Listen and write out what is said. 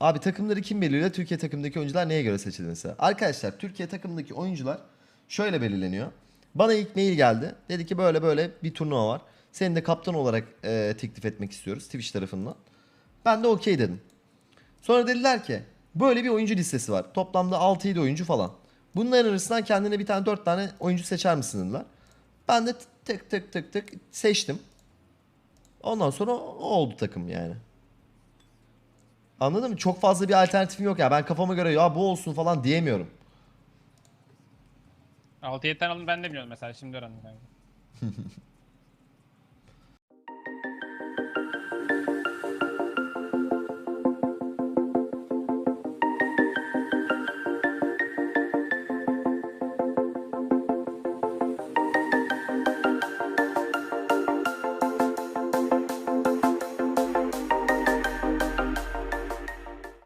Abi takımları kim belirliyor? Türkiye takımındaki oyuncular neye göre seçildi mesela? Arkadaşlar Türkiye takımındaki oyuncular şöyle belirleniyor. Bana ilk mail geldi. Dedi ki böyle böyle bir turnuva var. Seni de kaptan olarak e, teklif etmek istiyoruz Twitch tarafından. Ben de okey dedim. Sonra dediler ki böyle bir oyuncu listesi var. Toplamda 6-7 oyuncu falan. Bunların arasından kendine bir tane 4 tane oyuncu seçer misin dediler. Ben de tık tık tık tık seçtim. Ondan sonra o oldu takım yani. Anladın mı? Çok fazla bir alternatifim yok ya. Ben kafama göre ya bu olsun falan diyemiyorum. 6-7 tane alın ben de biliyorum mesela şimdi öğrendim kanka.